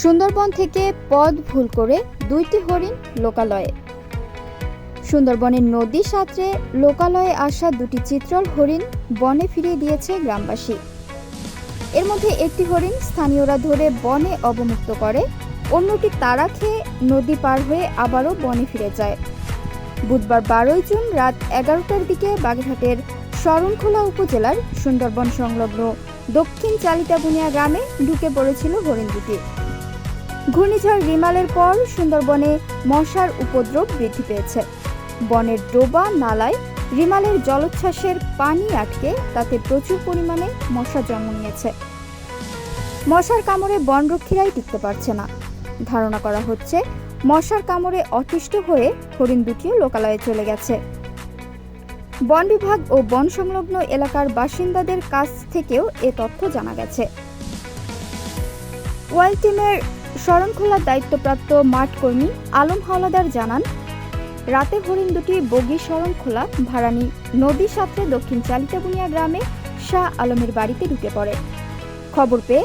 সুন্দরবন থেকে পথ ভুল করে দুইটি হরিণ লোকালয়ে। সুন্দরবনের নদী সাঁতরে লোকালয়ে আসা দুটি চিত্রল হরিণ বনে ফিরিয়ে দিয়েছে গ্রামবাসী। এর মধ্যে একটি হরিণ স্থানীয়রা ধরে বনে অবমুক্ত করে, অন্যটি তারা খেয়ে নদী পার হয়ে আবারও বনে ফিরে যায়। বুধবার বারোই জুন রাত এগারোটার দিকে বাগেরহাটের শরণখোলা উপজেলার সুন্দরবন সংলগ্ন দক্ষিণ চালিতাবুনিয়া গ্রামে ঢুকে পড়েছিল হরিণ দুটি। ঘূর্ণিঝড় রিমালের পর সুন্দরবনে মশার উপদ্রব বৃদ্ধি পেয়েছে। বনের ডোবা নালায় রিমালের জলোচ্ছ্বাসের পানি আটকে তাতে প্রচুর পরিমাণে মশা জন্ম নিয়েছে। মশার কামড়ে বনরক্ষীরাই টিকতে পারছে না। ধারণা করা হচ্ছে, মশার কামড়ে অতিষ্ঠ হয়ে হরিণ দুটিও লোকালয়ে চলে গেছে। বন বিভাগ ও বন সংলগ্ন এলাকার বাসিন্দাদের কাছ থেকেও এ তথ্য জানা গেছে। ওয়াইল্ড টিমের শরণখোলার দায়িত্বপ্রাপ্ত মাঠ কর্মী আলম হাওলাদার জানান, রাতে হরিণ দুটি বগি শরণখোলা ভাড়ানি নদী সাঁতরে দক্ষিণ চালিতাবুনিয়া গ্রামে শাহ আলমের বাড়িতে ঢুকে পড়ে। খবর পেয়ে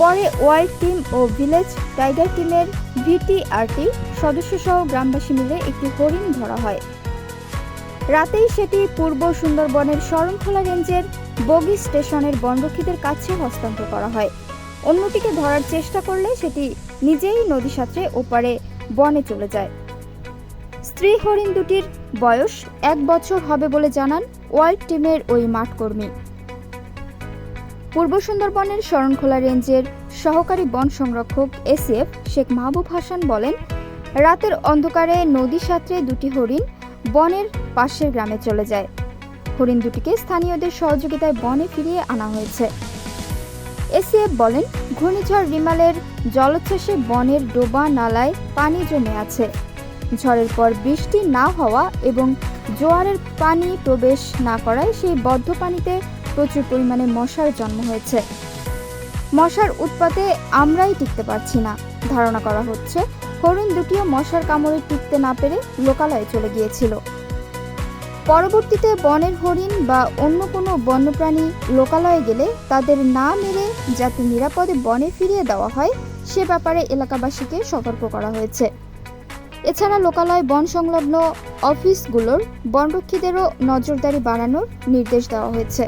পরে ওয়াইল্ড টিম ও ভিলেজ টাইগার টিমের ভিটিআরটি সদস্যসহ গ্রামবাসী মিলে একটি হরিণ ধরা হয়। রাতেই সেটি পূর্ব সুন্দরবনের শরণখোলা রেঞ্জের বগি স্টেশনের বনরক্ষীদের কাছে হস্তান্তর করা হয়। অন্যটিকে ধরার চেষ্টা করলে সেটি নিজেই নদী সাঁতরে ওপারে বনে চলে যায়। স্ত্রী হরিণ দুটির বয়স এক বছর হবে বলে জানান ওয়াইল্ড টিমের ওই মাঠকর্মী। পূর্ব সুন্দরবনের শরণখোলা রেঞ্জের সহকারী বন সংরক্ষক এসিএফ শেখ মাহবুব হাসান বলেন, রাতের অন্ধকারে নদী সাঁতরে দুটি হরিণ বনের পাশের গ্রামে চলে যায়। হরিণ দুটিকে স্থানীয়দের সহযোগিতায় বনে ফিরিয়ে আনা হয়েছে। এসিএফ বলেন, ঘূর্ণিঝড় রিমালের জলোচ্ছ্বাসে বনের ডোবা নালায় পানি জমে আছে। ঝড়ের পর বৃষ্টি না হওয়া এবং জোয়ারের পানি প্রবেশ না করায় সেই বদ্ধ পানিতে প্রচুর পরিমাণে মশার জন্ম হয়েছে। মশার উৎপাতে আমরাই টিকতে পারছি না। ধারণা করা হচ্ছে, হরিণ দুটিও মশার কামড়ে টিকতে না পেরে লোকালয়ে চলে গিয়েছিল। পরবর্তীতে বনের হরিণ বা অন্য কোনো বন্যপ্রাণী লোকালয়ে গেলে তাদের না মেরে যাতে নিরাপদে বনে ফিরিয়ে দেওয়া হয়, সে ব্যাপারে এলাকাবাসীকে সতর্ক করা হয়েছে। এছাড়া লোকালয় বন সংলগ্ন অফিসগুলোর বনরক্ষীদেরও নজরদারি বাড়ানোর নির্দেশ দেওয়া হয়েছে।